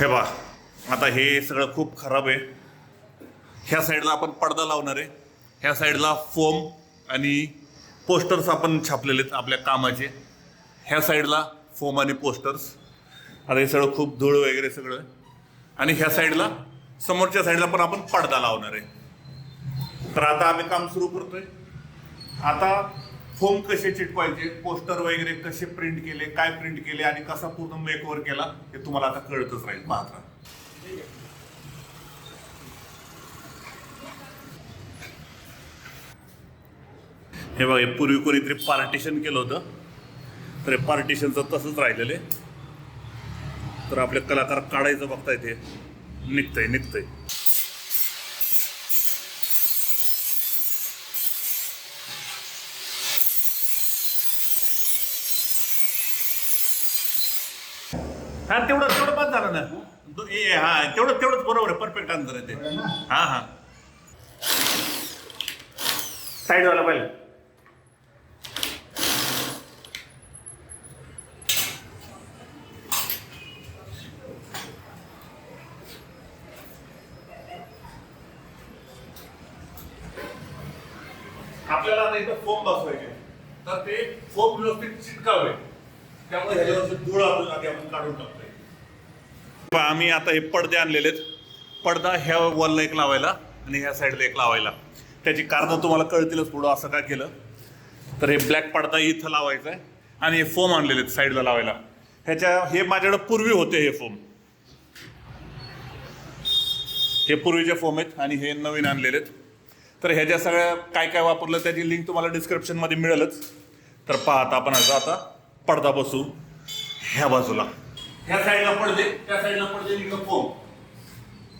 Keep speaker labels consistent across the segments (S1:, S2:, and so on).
S1: हे बा आता हे सगळं खूप खराब आहे. ह्या साईडला आपण पडदा लावणार आहे. ह्या साईडला फोम आणि पोस्टर्स आपण छापलेले आहेत आपल्या कामाचे. ह्या साईडला फोम आणि पोस्टर्स आता हे सगळं खूप धूळ वगैरे सगळं आणि ह्या साईडला समोरच्या साईडला पण आपण पडदा लावणार आहे. तर आता आम्ही काम सुरू करतोय. आता फोम कसे चिटवायचे पोस्टर वगैरे कसे प्रिंट केले काय प्रिंट केले आणि कसा पूर्ण मेकओव्हर केला हे तुम्हाला आता कळतच राहील. पाहत राहा हे बघा पूर्वी कोणीतरी पार्टिशन केलं होतं. तर हे पार्टिशनचं तसंच राहिलेलं आहे. तर आपले कलाकार काढायचं बघताय ते निघतंय निघतंय. हा तेवढं तेवढं बंद झालं ना. दो- ए हा तेवढं तेवढंच बरोबर आहे परफेक्ट अंतर आहे ते. हा हा. साईड वाला पाहिजे आपल्याला आता इथं फोम बसवायचे तर ते फोम व्यवस्थित चिटकावे. त्यामुळे ह्याच्यावरचे धूळ आपण आधी आपण काढून टाकतोय. पहा, आम्ही आता हे पडदे आणलेले आहेत पडदा ह्या वॉलला एक लावायला आणि ह्या साईडला एक लावायला. त्याची कारणं तुम्हाला कळतीलच पुढं असं का केलं. तर हे ब्लॅक पडदा इथं लावायचा आहे आणि हे फोम आणलेले आहेत साईडला लावायला. ह्याच्या हे माझ्याकडे पूर्वी होते हे फोम. हे पूर्वीचे फोम आहेत आणि हे नवीन आणलेले आहेत तर ह्याच्या सगळ्या काय काय वापरलं त्याची लिंक तुम्हाला डिस्क्रिप्शनमध्ये मिळेलच. तर पाहता आपण आता आता. पडदा बसू ह्या बाजूला. ह्या साईडला पडदे त्या साईडला पडदे इकडं फोम.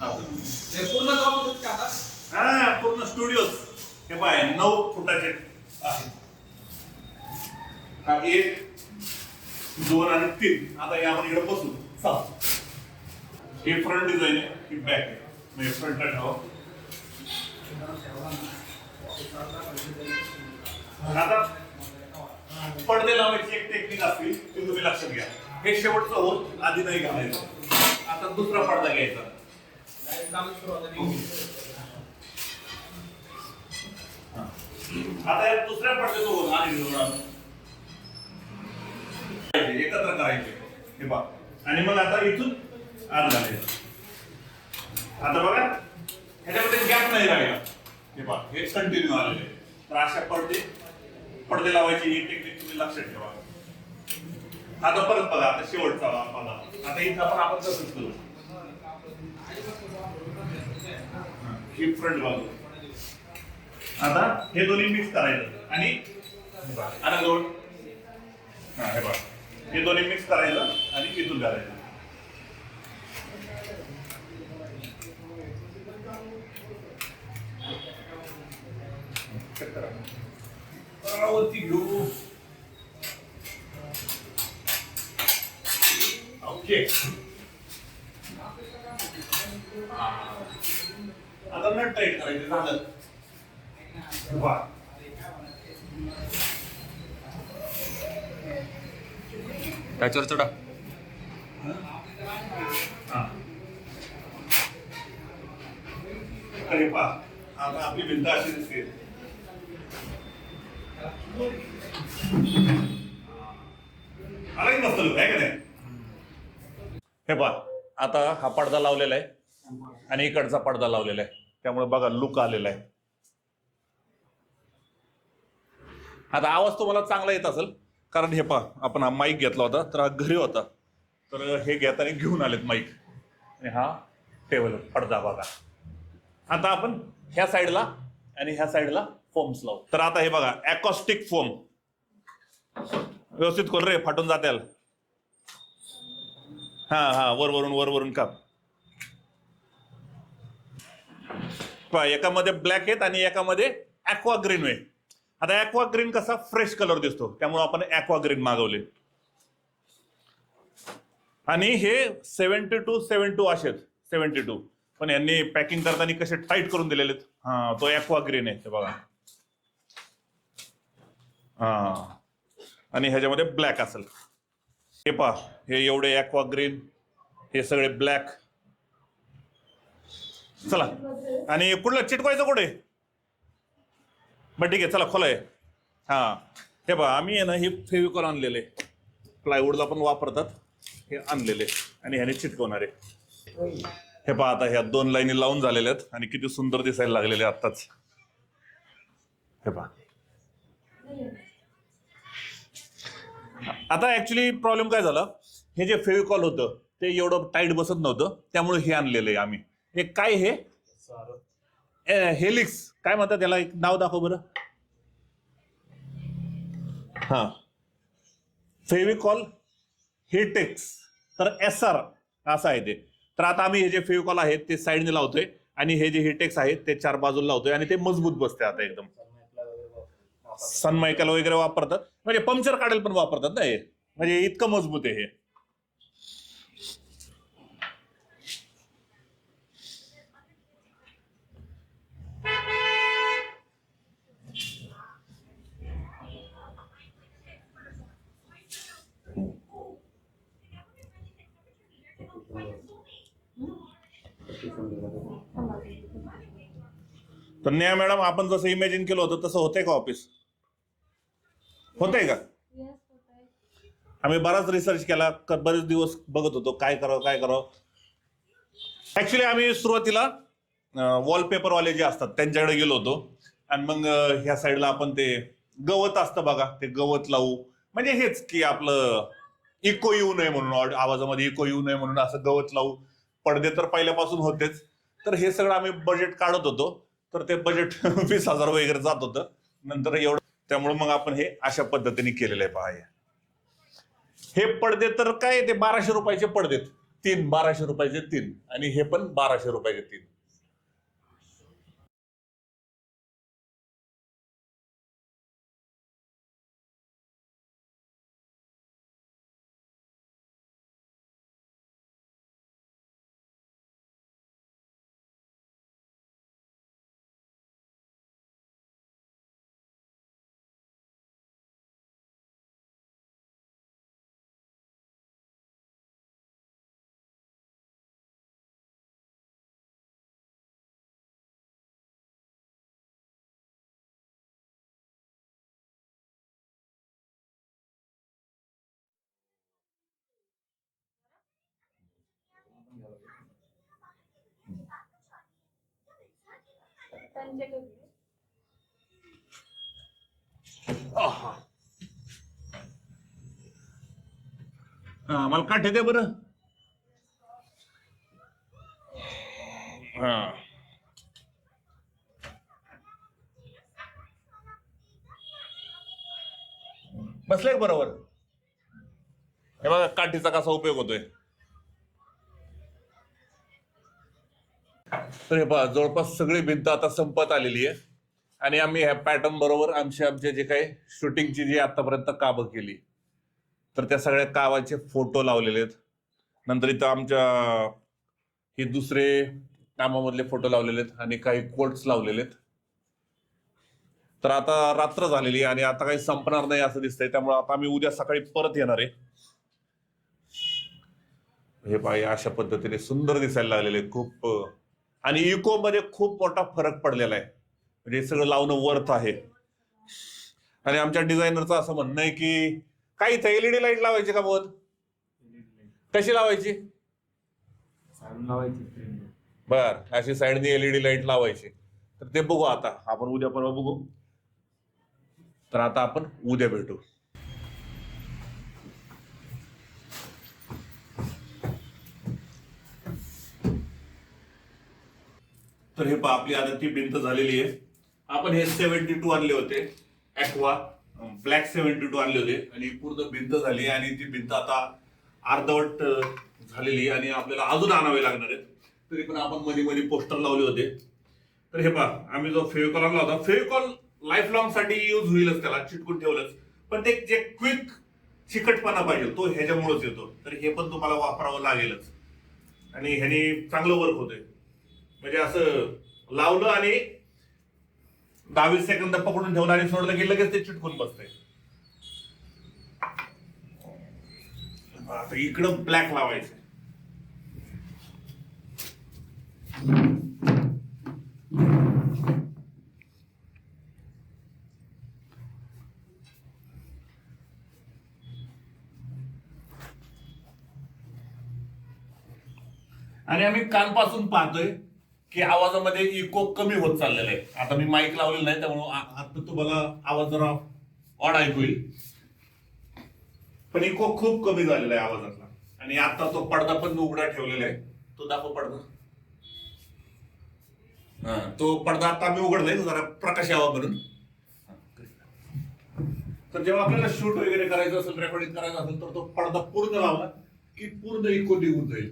S2: हे पूर्ण काम होतं का आता?
S1: हा पूर्ण स्टुडिओ हे पाय नऊ फुटाचे आहेत. हा एक दोन आणि तीन. आता या आपण इकडे बसू. सहा हे फ्रंट डिझाईन आहे ही बॅक आहे. म्हणजे फ्रंट ठेवा. आता पडदे लावायची एक टेक्निक असली ती तुम्ही लक्षात घ्या. हे शेवटचं होत आधी नाही घालायचं. आता दुसरा पडदा घ्यायचा. आता या दुसऱ्या पडद्याचं होत आणि एकत्र करायचे. हे बघ. आणि मग आता इथून आत घालायचं. आता बघा. ह्याच्यामध्ये गॅप नाही राहिला. हे बघ. हे कंटिन्यू आलेले तर अशा पडदे पडदे लावायची ही टेक्निक तुम्ही लक्षात ठेवा. आता परत बघा आता शेवटचा आम्हाला आता इथं आपण आपण तसंच करू. ही फ्रंट बाजू. आता हे दोन्ही मिक्स करायचं. आणि आता दोन. हा हे बघ. हे दोन्ही मिक्स करायचं आणि इथून घालायचं आ, वरती घेऊ ओके आता नट टाईट करायचं झालं
S2: त्याच्यावर चढा.
S1: अरे पा आता आपली भिंत अशी दिसते हे पा आता हा पडदा लावलेला आहे आणि इकडचा पडदा लावलेला आहे. त्यामुळे बघा लुक आलेला आहे. आता आवाज तुम्हाला चांगला येत असेल कारण हे पा आपण हा माईक घेतला होता तर हा घरी होता. तर हे घेताना घेऊन आलेत माईक आणि हा टेबल पडदा बघा. आता आपण ह्या साईडला आणि ह्या साईडला फोम्स लावू. तर आता हे बघा अकॉस्टिक फोम व्यवस्थित खोल रे फाटून जात्याल हा हा वर वरून वर वरून काप एकामध्ये ब्लॅक आहेत आणि एकामध्ये ऍक्वा ग्रीन आहे. आता ॲक्वा ग्रीन कसा फ्रेश कलर दिसतो त्यामुळे आपण ऍक्वा ग्रीन मागवले. आणि हे सेव्हन्टी टू सेव्हन टू असे सेव्हन्टी टू पण यांनी पॅकिंग करताना कसे टाईट करून दिलेले आहेत हा तो ऍक्वा ग्रीन आहे बघा. हा. आणि ह्याच्यामध्ये ब्लॅक असेल. हे पहा हे एवढे ॲक्वा ग्रीन हे सगळे ब्लॅक चला. आणि कुठलं? चिटकवायचं कुठे? बरं ठीक आहे चला खोलाय. हा. हे पहा आम्ही आहे ना हे फेविकॉल आणलेले. प्लायवूडला पण वापरतात. हे आणलेले. आणि ह्याने चिटकवणारे हे पहा आता ह्या दोन लाईनी लावून झालेल्या आहेत. आणि किती सुंदर दिसायला लागलेले आत्ताच. हे पहा. आता ऍक्च्युली प्रॉब्लेम काय झाला? हे जे फेविकॉल होतं ते एवढं टाईट बसत नव्हतं त्यामुळे हे आणलेलं आहे आम्ही. हे काय हे? हेलिक्स काय म्हणतात त्याला एक नाव दाखव बरं. हा. फेविकॉल हिटेक्स तर एस आर असं आहे ते. तर आता आम्ही हे जे फेविकॉल आहेत ते साईडने लावतोय आणि हे जे हिटेक्स आहेत ते चार बाजूला लावतोय आणि ते मजबूत बसते आता एकदम. सनमायकाला वगैरे वापरतात. म्हणजे पंक्चर काढेल पण वापरतात ना हे. म्हणजे इतकं मजबूत आहे हे. तर न्या मॅडम आपण जसं इमॅजिन केलं होतं तसं होतंय का ऑफिस होतंय का? आम्ही बराच रिसर्च केला बरेच दिवस बघत होतो काय करावं काय करावं. ऍक्च्युली आम्ही सुरुवातीला वॉलपेपरवाले जे असतात त्यांच्याकडे गेलो होतो. आणि मग ह्या साईडला आपण ते गवत असतं बघा ते गवत लावू. म्हणजे हेच की आपलं इको येऊ नये म्हणून आवाजामध्ये इको येऊ नये म्हणून असं गवत लावू. पडदे तर पहिल्यापासून होतेच. तर हे सगळं आम्ही बजेट काढत होतो. तर ते बजेट वीस हजार वगैरे जात होतं. नंतर एवढं त्यामुळे मग आपण हे अशा पद्धतीने केलेलं आहे पहा हे. पडदे तर काय ते बाराशे रुपयाचे पडदेत. तीन बाराशे रुपयाचे तीन. आणि हे पण बाराशे रुपयाचे तीन. हा, मला काठे दे बरं? हा. बसले का बरोबर? हे बघा काठीचा कसा उपयोग होतोय. तर हे पहा जवळपास सगळी भिंत आता संपत आलेली आहे. आणि आम्ही ह्या पॅटर्न बरोबर आमचे आमचे जे काही शूटिंगची जी आतापर्यंत कामं केली तर त्या सगळ्या कावाचे फोटो लावलेले आहेत. नंतर इथं आमच्या हे दुसरे कामामधले फोटो लावलेले आहेत आणि काही कोट्स लावलेले आहेत. तर आता रात्र झालेली आणि आता काही संपणार नाही असं दिसतंय. त्यामुळे आता आम्ही उद्या सकाळी परत येणार आहे. हे पाय अशा पद्धतीने सुंदर दिसायला लागलेले खूप आणि इको मध्ये खूप मोठा फरक पडलेला आहे. म्हणजे सगळं लावणं वर्थ आहे. आणि आमच्या डिझायनरचं असं म्हणणं आहे की काय इथं एलईडी लाइट लावायची का बोध कशी लावायची? बर अशी साईडने एलईडी लाइट लावायची. तर ते बघू आता. आपण उद्या परवा बघू. तर आता आपण उद्या भेटू. तर हे पहा आपली आता ती भिंत झालेली आहे. आपण हे सेव्हन्टी टू आणले होते ॲक्वा ब्लॅक सेव्हन्टी टू आणले होते. आणि पूर्ण भिंत झाली आणि ती भिंत आता अर्धवट झालेली आहे आणि आपल्याला अजून आणावे लागणार आहेत. तरी पण आपण मध्ये मध्ये पोस्टर लावले होते. तर हे पहा आम्ही जो फेविकॉल आणला होता फेविकॉल लाईफ लॉंगसाठी यूज होईलच त्याला चिटकून ठेवलंच. पण ते जे क्विक चिकटपणा पाहिजे तो ह्याच्यामुळेच येतो. तर हे पण तुम्हाला वापरावं लागेलच. आणि ह्याने चांगलं वर्क होतंय. म्हणजे असं लावलं आणि दहावीस सेकंद पकडून ठेवलं आणि सोडलं की लगेच ते चिटकून बसते इकडं ब्लॅक लावायचं आणि आम्ही कालपासून पाहतोय की आवाजामध्ये इको कमी होत चाललेला आहे. आता मी माईक लावलेलं नाही त्यामुळे आता तुम्हाला आवाज जरा ऑड ऐकू येईल. पण इको खूप कमी झालेला आहे आवाजातला. आणि आता तो पडदा पण उघडा ठेवलेला आहे. तो दाखव पडदा. हा तो पडदा आता मी उघडलाय जरा प्रकाश यावा म्हणून. तर जेव्हा आपल्याला शूट वगैरे करायचं असेल रेकॉर्डिंग करायचं असेल तर तो पडदा पूर्ण लावला की पूर्ण इको निघून जाईल.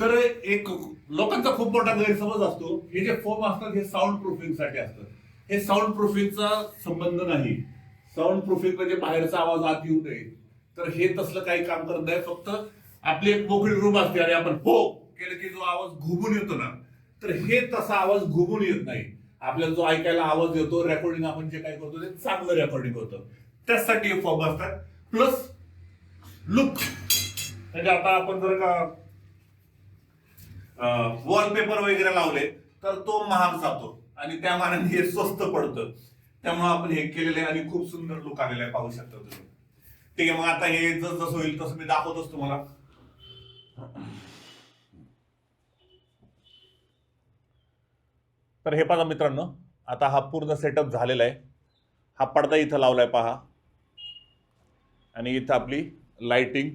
S1: तर एक लोकांचा खूप मोठा गैरसमज असतो. हे जे फोम असतात हे साऊंड प्रूफिंगसाठी असतं हे साऊंड प्रूफिंगचा संबंध नाही. साऊंड प्रूफिंग म्हणजे बाहेरचा आवाज आत येऊ नये. तर हे तसलं काही काम करत नाही. फक्त आपली एक मोकळी रूम असते आणि आपण हो केलं की जो आवाज घुमून येतो ना तर हे तसा आवाज घुमून येत नाही. आपल्याला जो ऐकायला आवाज येतो रेकॉर्डिंग आपण जे काही करतो ते चांगलं रेकॉर्डिंग होतं. त्यासाठी हे फॉर्म असतात. प्लस लुक म्हणजे आता आपण जर का वॉलपेपर वगैरे लावले तर तो महाग जातो. आणि त्या मानाने हे स्वस्त पडतं. त्यामुळे आपण हे केलेलं आहे आणि खूप सुंदर लुक आलेला आहे पाहू शकता तुम्ही. ठीक आहे मग आता हे जस जसं होईल तसं मी दाखवतोच तुम्हाला. तर हे पाहा मित्रांनो आता हा पूर्ण सेटअप झालेला आहे. हा पडदा इथं लावलाय पहा. आणि इथं आपली लाइटिंग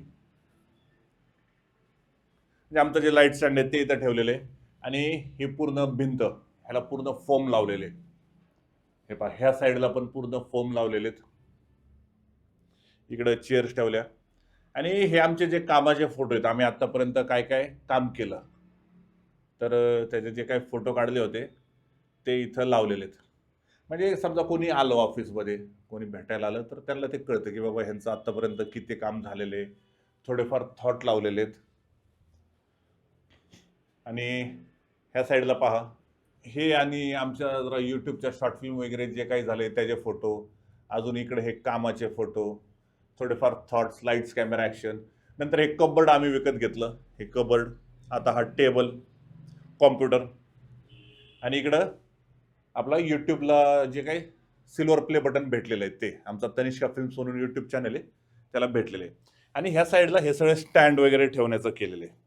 S1: म्हणजे आमचं जे लाइट स्टँड आहे ते इथं ठेवलेले आणि हे पूर्ण भिंत ह्याला पूर्ण फोम लावलेले हे पहा ह्या साईडला पण पूर्ण फोम लावलेले आहेत. इकडं चेअर्स ठेवल्या. आणि हे आमचे जे कामाचे फोटो आहेत आम्ही आत्तापर्यंत काय काय काम केलं तर त्याचे जे काही फोटो काढले होते ते इथं लावलेले आहेत. म्हणजे समजा कोणी आलं ऑफिसमध्ये कोणी भेटायला आलं तर त्यांना ते कळतं की बाबा ह्यांचं आत्तापर्यंत किती काम झालेले थोडेफार थॉट लावलेले आहेत. आणि ह्या साईडला पहा. हे आणि आमच्या जरा यूट्यूबच्या शॉर्ट फिल्म वगैरे जे काही झाले त्याचे फोटो अजून इकडे हे कामाचे फोटो थोडेफार थॉट्स लाईट्स कॅमेरा ॲक्शन नंतर हे कबर्ड आम्ही विकत घेतलं. हे कबर्ड आता हा टेबल कॉम्प्युटर आणि इकडं आपला यूट्यूबला जे काही सिल्वर प्ले बटन भेटलेलं आहे ते. आमचा तनिष्का फिल्म्स म्हणून यूट्यूब चॅनल आहे त्याला भेटलेले आहे. आणि ह्या साईडला हे सगळे स्टँड वगैरे ठेवण्याचं केलेलं आहे.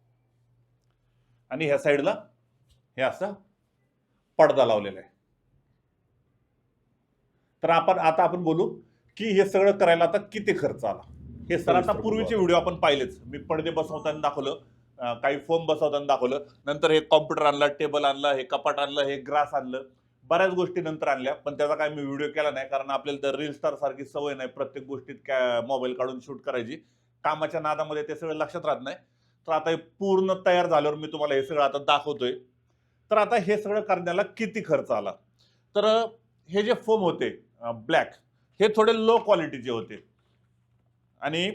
S1: आणि ह्या साईडला हे असं पडदा लावलेला आहे. तर आपण आता आपण बोलू की हे सगळं करायला आता किती खर्च आला? हे सर आता पूर्वीचे व्हिडिओ आपण पाहिलेच. मी पडदे बसवताना दाखवलं काही फोम बसवताना दाखवलं नंतर हे कॉम्प्युटर आणला टेबल आणला हे कपाट आणलं हे ग्रास आणलं बऱ्याच गोष्टी नंतर आणल्या पण त्याचा काय मी व्हिडिओ केला नाही कारण आपल्याला तर रील स्टार सारखी सवय नाही प्रत्येक गोष्टीत काय मोबाईल काढून शूट करायची. कामाच्या नादामध्ये ते सगळं लक्षात राहत नाही. तर आता हे पूर्ण तयार झाल्यावर मी तुम्हाला हे सगळं आता दाखवतोय. तर आता हे सगळं करण्याला किती खर्च आला? तर हे जे फोम होते ब्लॅक हे थोडे लो क्वालिटीचे होते. आणि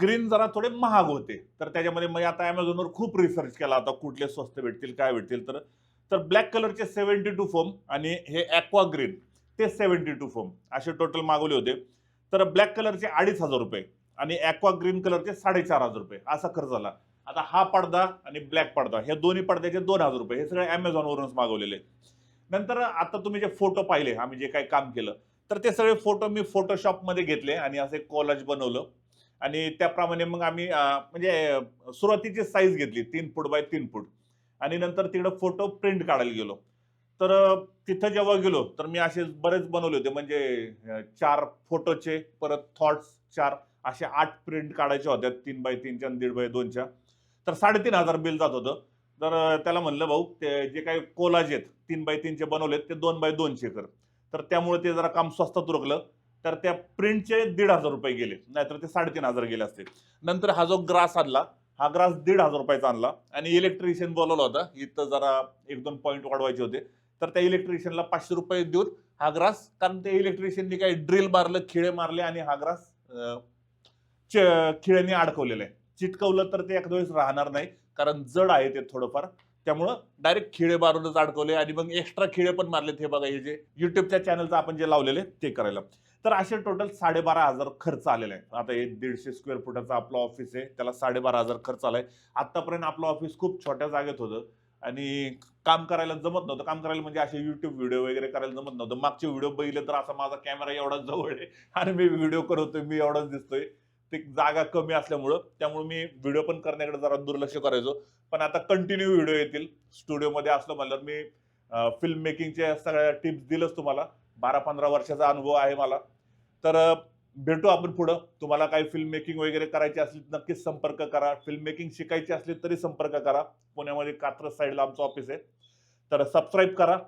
S1: ग्रीन जरा थोडे महाग होते. तर त्याच्यामध्ये मग आता ॲमेझॉनवर खूप रिसर्च केला आता कुठले स्वस्त भेटतील काय भेटतील. तर तर ब्लॅक कलरचे सेवन्टी टू फोम आणि हे ॲक्वा ग्रीन ते सेवन्टी टू फोम असे टोटल मागवले होते. तर ब्लॅक कलरचे अडीच हजार रुपये. आणि ॲक्वा ग्रीन कलरचे साडेचार हजार रुपये. असा खर्च झाला. आता हा पडदा आणि ब्लॅक पडदा हे दोन्ही पडद्याचे दोन हजार रुपये. हे सगळे ॲमेझॉनवरूनच मागवलेले नंतर आता तुम्ही जे फोटो पाहिले आम्ही जे काही काम केलं तर ते सगळे फोटो मी फोटोशॉपमध्ये घेतले आणि असे कॉलेज बनवलं. आणि त्याप्रमाणे मग आम्ही म्हणजे सुरुवातीची साईज घेतली तीन फूट बाय तीन फूट. आणि नंतर तिकडं फोटो प्रिंट काढायला गेलो. तर तिथं जेव्हा गेलो तर मी असे बरेच बनवले होते. म्हणजे चार फोटोचे परत थॉट्स चार. असे आठ प्रिंट काढायच्या होत्या तीन बाय तीनच्या आणि दीड बाय दोनच्या. तर साडेतीन हजार बिल जात होतं. तर त्याला म्हणलं भाऊ ते जे काही कोलाज आहेत तीन बाय तीनचे बनवलेत ते दोन बाय दोनशे कर. तर त्यामुळे ते जरा काम स्वस्तात उरकलं तर त्या प्रिंटचे दीड हजार रुपये गेले. नाहीतर ते साडेतीन हजार गेले असते. नंतर हा जो ग्रास आणला हा ग्रास दीड हजार रुपयाचा आणला. आणि इलेक्ट्रिशियन बोलवला होता इथं जरा एक दोन पॉईंट वाढवायचे होते. तर त्या इलेक्ट्रिशियनला पाचशे रुपये देऊन हा ग्रास कारण ते इलेक्ट्रिशियनने काही ड्रिल मारलं खिळे मारले आणि हा ग्रास खिळ्यांनी अडकवलेलं आहे. चिटकवलं तर ते एखाद्या वेळेस राहणार नाही कारण जड आहे ते थोडंफार. त्यामुळं डायरेक्ट खिळे मारूनच अडकवले आणि मग एक्स्ट्रा खिळे पण मारलेत हे बघा हे जे युट्यूबच्या चॅनलचं आपण जे लावलेले ते करायला. तर असे टोटल साडेबारा हजार खर्च आलेला आहे आता हे दीडशे स्क्वेअर फुटाचं आपलं ऑफिस आहे त्याला साडेबारा हजार खर्च आलाय. आतापर्यंत आपलं ऑफिस खूप छोट्या जागेत होतं आणि काम करायला जमत नव्हतं. काम करायला म्हणजे असे युट्यूब व्हिडिओ वगैरे करायला जमत नव्हतं. मागचे व्हिडिओ बघितले तर असा माझा कॅमेरा एवढाच जवळ आहे आणि मी व्हिडिओ करतोय मी एवढाच दिसतोय. ते जागा कमी असल्यामुळं त्यामुळे मी व्हिडिओ पण करण्याकडे जरा दुर्लक्ष करायचो. पण आता कंटिन्यू व्हिडिओ येतील. स्टुडिओमध्ये असलो म्हणल्यावर मी फिल्म मेकिंगच्या सगळ्या टिप्स दिलंच तुम्हाला. बारा पंधरा वर्षाचा अनुभव आहे मला. तर भेटू आपण पुढं. तुम्हाला काही फिल्म मेकिंग वगैरे करायची असली तर नक्कीच संपर्क करा. फिल्म मेकिंग शिकायची असली तरी संपर्क करा. पुण्यामध्ये कात्रज साईडला आमचं ऑफिस आहे. तर सबस्क्राईब करा.